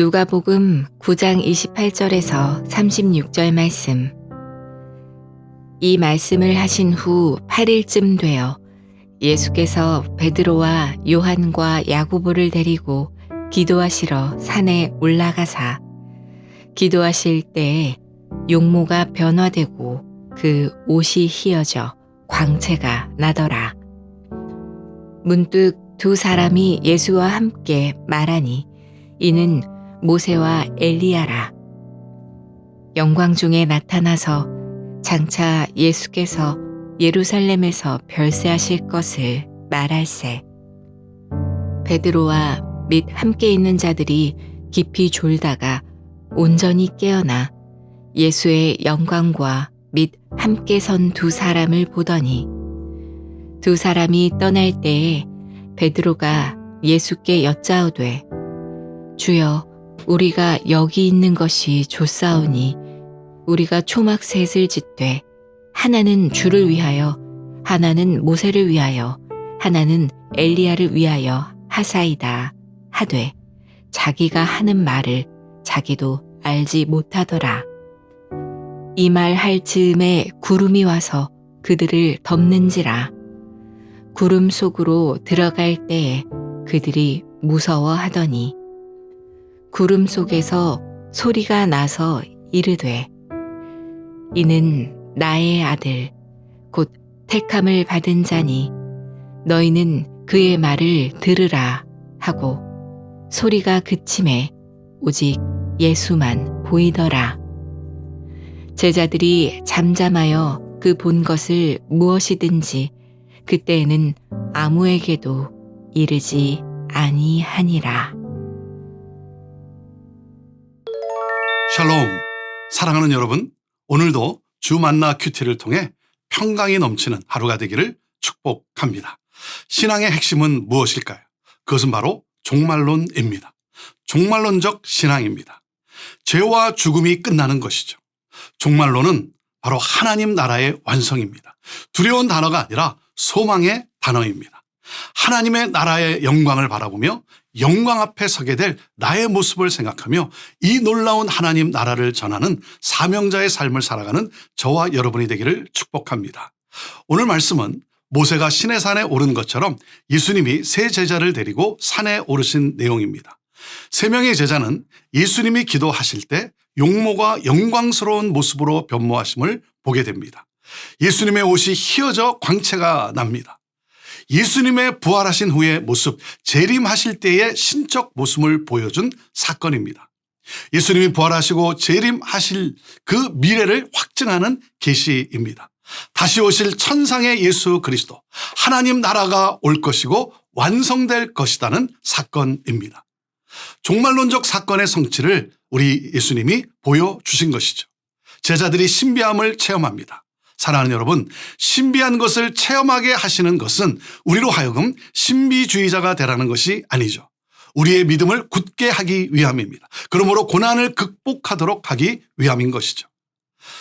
누가복음 9장 28절에서 36절 말씀. 이 말씀을 하신 후 8일쯤 되어 예수께서 베드로와 요한과 야고보를 데리고 기도하시러 산에 올라가사 기도하실 때에 용모가 변화되고 그 옷이 휘어져 광채가 나더라. 문득 두 사람이 예수와 함께 말하니 이는 모세와 엘리야라. 영광 중에 나타나서 장차 예수께서 예루살렘에서 별세하실 것을 말할세. 베드로와 및 함께 있는 자들이 깊이 졸다가 온전히 깨어나 예수의 영광과 및 함께 선 두 사람을 보더니 두 사람이 떠날 때에 베드로가 예수께 여짜오되 주여 우리가 여기 있는 것이 좋사오니 우리가 초막 셋을 짓되 하나는 주를 위하여 하나는 모세를 위하여 하나는 엘리야를 위하여 하사이다 하되 자기가 하는 말을 자기도 알지 못하더라. 이 말 할 즈음에 구름이 와서 그들을 덮는지라. 구름 속으로 들어갈 때에 그들이 무서워하더니 구름 속에서 소리가 나서 이르되 이는 나의 아들 곧 택함을 받은 자니 너희는 그의 말을 들으라 하고 소리가 그침에 오직 예수만 보이더라 제자들이 잠잠하여 그 본 것을 무엇이든지 그때에는 아무에게도 이르지 아니하니라. 샬롬. 사랑하는 여러분, 오늘도 주 만나 큐티를 통해 평강이 넘치는 하루가 되기를 축복합니다. 신앙의 핵심은 무엇일까요? 그것은 바로 종말론입니다. 종말론적 신앙입니다. 죄와 죽음이 끝나는 것이죠. 종말론은 바로 하나님 나라의 완성입니다. 두려운 단어가 아니라 소망의 단어입니다. 하나님의 나라의 영광을 바라보며 영광 앞에 서게 될 나의 모습을 생각하며 이 놀라운 하나님 나라를 전하는 사명자의 삶을 살아가는 저와 여러분이 되기를 축복합니다. 오늘 말씀은 모세가 신의 산에 오른 것처럼 예수님이 세 제자를 데리고 산에 오르신 내용입니다. 세 명의 제자는 예수님이 기도하실 때 용모가 영광스러운 모습으로 변모하심을 보게 됩니다. 예수님의 옷이 휘어져 광채가 납니다. 예수님의 부활하신 후의 모습, 재림하실 때의 신적 모습을 보여준 사건입니다. 예수님이 부활하시고 재림하실 그 미래를 확증하는 계시입니다. 다시 오실 천상의 예수 그리스도, 하나님 나라가 올 것이고 완성될 것이라는 사건입니다. 종말론적 사건의 성취를 우리 예수님이 보여주신 것이죠. 제자들이 신비함을 체험합니다. 사랑하는 여러분, 신비한 것을 체험하게 하시는 것은 우리로 하여금 신비주의자가 되라는 것이 아니죠. 우리의 믿음을 굳게 하기 위함입니다. 그러므로 고난을 극복하도록 하기 위함인 것이죠.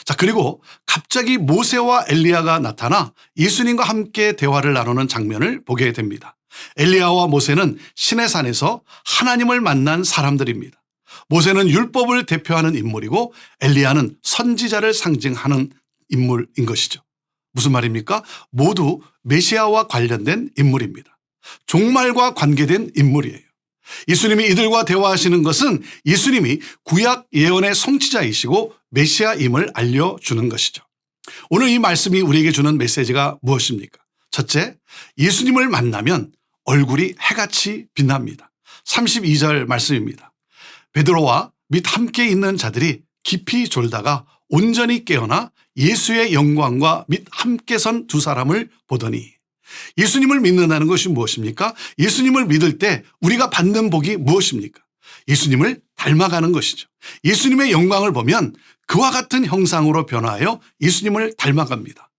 자, 그리고 갑자기 모세와 엘리야가 나타나 예수님과 함께 대화를 나누는 장면을 보게 됩니다. 엘리야와 모세는 신의 산에서 하나님을 만난 사람들입니다. 모세는 율법을 대표하는 인물이고 엘리야는 선지자를 상징하는 인물인 것이죠. 무슨 말입니까? 모두 메시아와 관련된 인물입니다. 종말과 관계된 인물이에요. 예수님이 이들과 대화하시는 것은 예수님이 구약 예언의 성취자이시고 메시아임을 알려주는 것이죠. 오늘 이 말씀이 우리에게 주는 메시지가 무엇입니까? 첫째, 예수님을 만나면 얼굴이 해같이 빛납니다. 32절 말씀입니다. 베드로와 및 함께 있는 자들이 깊이 졸다가 온전히 깨어나 예수의 영광과 및 함께 선 두 사람을 보더니 예수님을 믿는다는 것이 무엇입니까? 예수님을 믿을 때 우리가 받는 복이 무엇입니까? 예수님을 닮아가는 것이죠. 예수님의 영광을 보면 그와 같은 형상으로 변화하여 예수님을 닮아갑니다.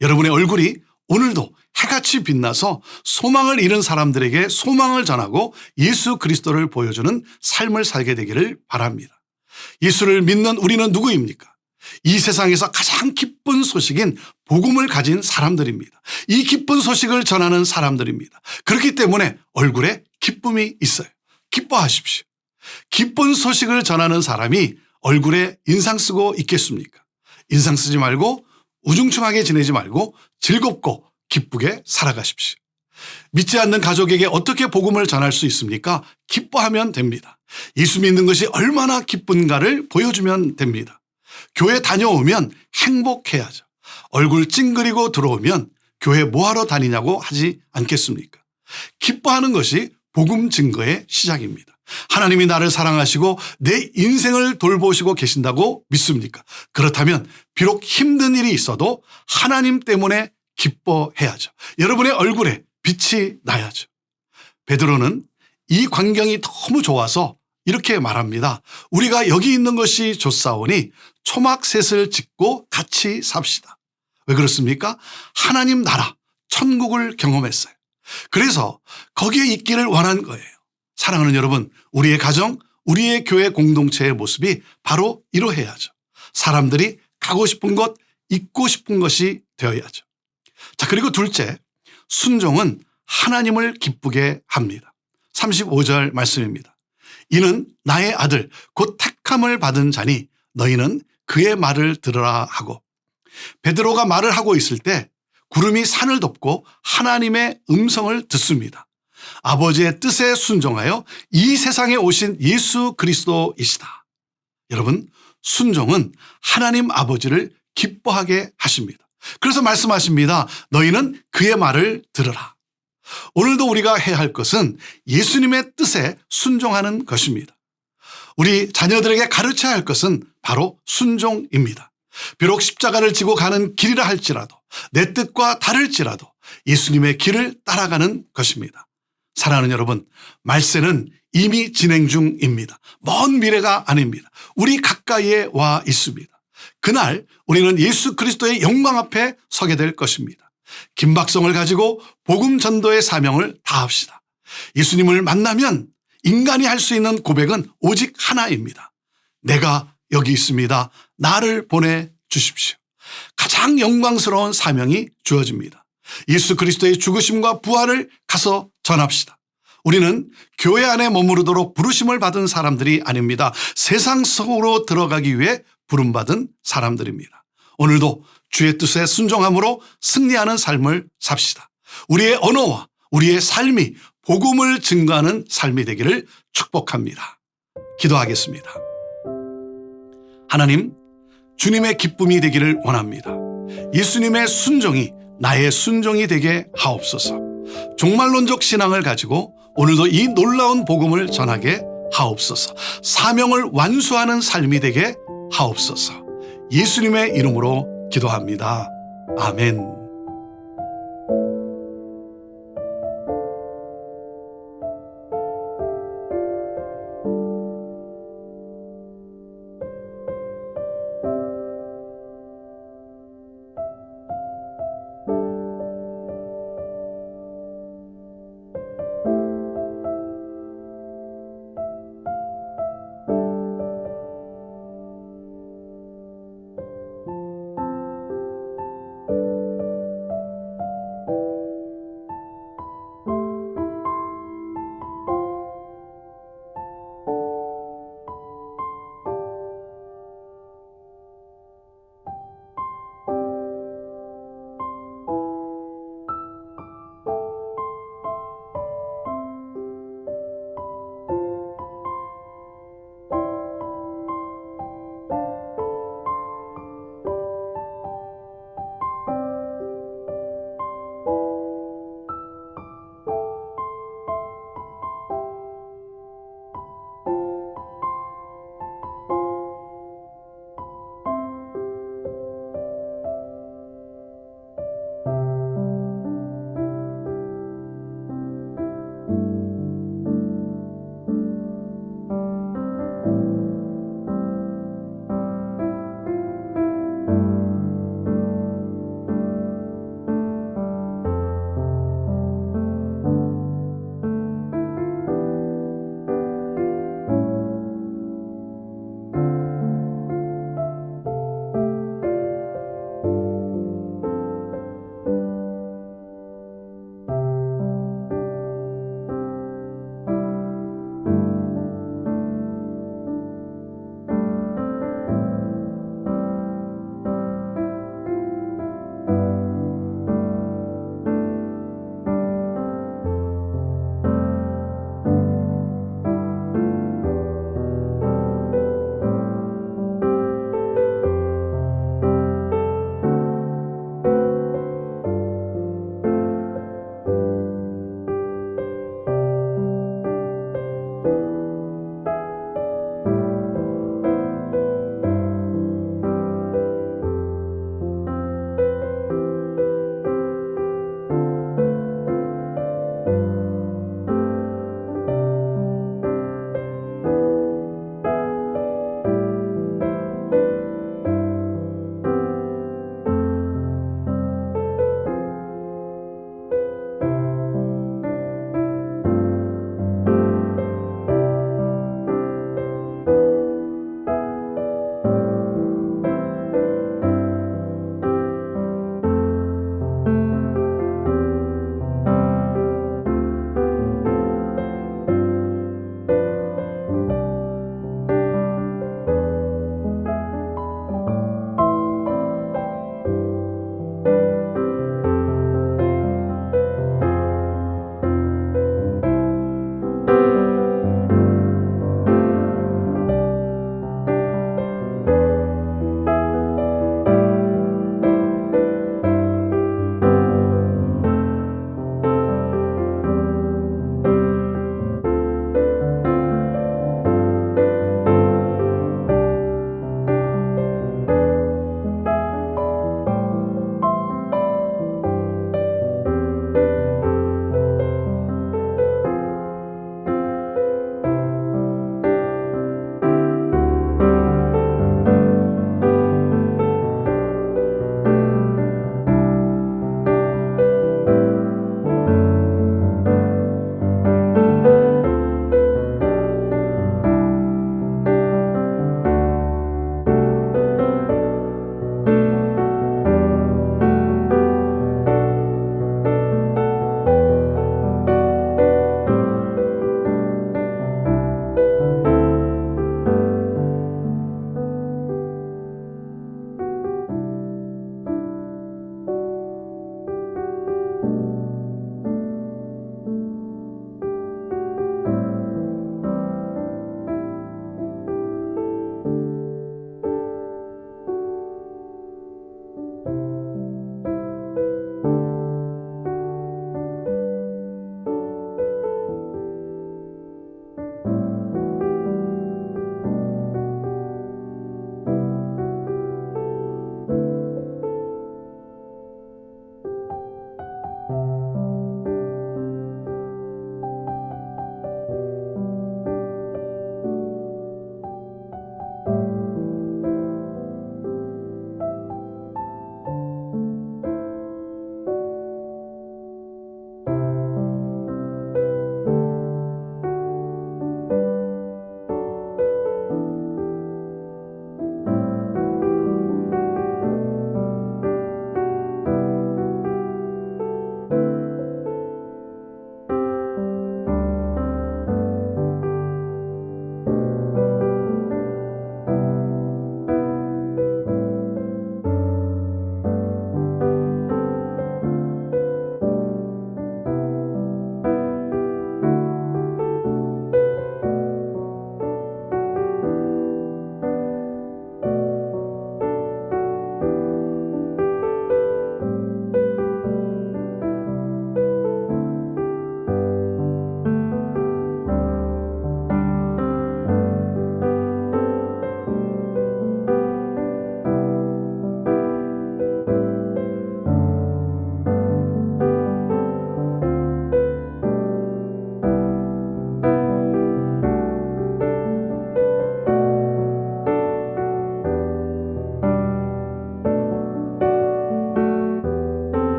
여러분의 얼굴이 오늘도 해같이 빛나서 소망을 잃은 사람들에게 소망을 전하고 예수 그리스도를 보여주는 삶을 살게 되기를 바랍니다. 예수를 믿는 우리는 누구입니까? 이 세상에서 가장 기쁜 소식인 복음을 가진 사람들입니다. 이 기쁜 소식을 전하는 사람들입니다. 그렇기 때문에 얼굴에 기쁨이 있어요. 기뻐하십시오. 기쁜 소식을 전하는 사람이 얼굴에 인상 쓰고 있겠습니까? 인상 쓰지 말고 우중충하게 지내지 말고 즐겁고 기쁘게 살아가십시오. 믿지 않는 가족에게 어떻게 복음을 전할 수 있습니까? 기뻐하면 됩니다. 예수 믿는 것이 얼마나 기쁜가를 보여주면 됩니다. 교회 다녀오면 행복해야죠. 얼굴 찡그리고 들어오면 교회 뭐하러 다니냐고 하지 않겠습니까? 기뻐하는 것이 복음 증거의 시작입니다. 하나님이 나를 사랑하시고 내 인생을 돌보시고 계신다고 믿습니까? 그렇다면 비록 힘든 일이 있어도 하나님 때문에 기뻐해야죠. 여러분의 얼굴에 빛이 나야죠. 베드로는 이 광경이 너무 좋아서 이렇게 말합니다. 우리가 여기 있는 것이 좋사오니 초막셋을 짓고 같이 삽시다. 왜 그렇습니까? 하나님 나라, 천국을 경험했어요. 그래서 거기에 있기를 원한 거예요. 사랑하는 여러분, 우리의 가정, 우리의 교회 공동체의 모습이 바로 이러해야죠. 사람들이 가고 싶은 곳, 있고 싶은 것이 되어야죠. 자, 그리고 둘째, 순종은 하나님을 기쁘게 합니다. 35절 말씀입니다. 이는 나의 아들, 곧 택함을 받은 자니 너희는 그의 말을 들으라 하고 베드로가 말을 하고 있을 때 구름이 산을 덮고 하나님의 음성을 듣습니다. 아버지의 뜻에 순종하여 이 세상에 오신 예수 그리스도이시다. 여러분, 순종은 하나님 아버지를 기뻐하게 하십니다. 그래서 말씀하십니다. 너희는 그의 말을 들으라. 오늘도 우리가 해야 할 것은 예수님의 뜻에 순종하는 것입니다. 우리 자녀들에게 가르쳐야 할 것은 바로 순종입니다. 비록 십자가를 지고 가는 길이라 할지라도 내 뜻과 다를지라도 예수님의 길을 따라가는 것입니다. 사랑하는 여러분, 말세는 이미 진행 중입니다. 먼 미래가 아닙니다. 우리 가까이에 와 있습니다. 그날 우리는 예수 그리스도의 영광 앞에 서게 될 것입니다. 김박성을 가지고 복음 전도의 사명을 다합시다. 예수님을 만나면 인간이 할 수 있는 고백은 오직 하나입니다. 내가 여기 있습니다. 나를 보내 주십시오. 가장 영광스러운 사명이 주어집니다. 예수 그리스도의 죽으심과 부활을 가서 전합시다. 우리는 교회 안에 머무르도록 부르심을 받은 사람들이 아닙니다. 세상 속으로 들어가기 위해 부름받은 사람들입니다. 오늘도 주의 뜻에 순종함으로 승리하는 삶을 삽시다. 우리의 언어와 우리의 삶이 복음을 증거하는 삶이 되기를 축복합니다. 기도하겠습니다. 하나님, 주님의 기쁨이 되기를 원합니다. 예수님의 순종이 나의 순종이 되게 하옵소서. 종말론적 신앙을 가지고 오늘도 이 놀라운 복음을 전하게 하옵소서. 사명을 완수하는 삶이 되게 하옵소서. 예수님의 이름으로 기도합니다. 아멘.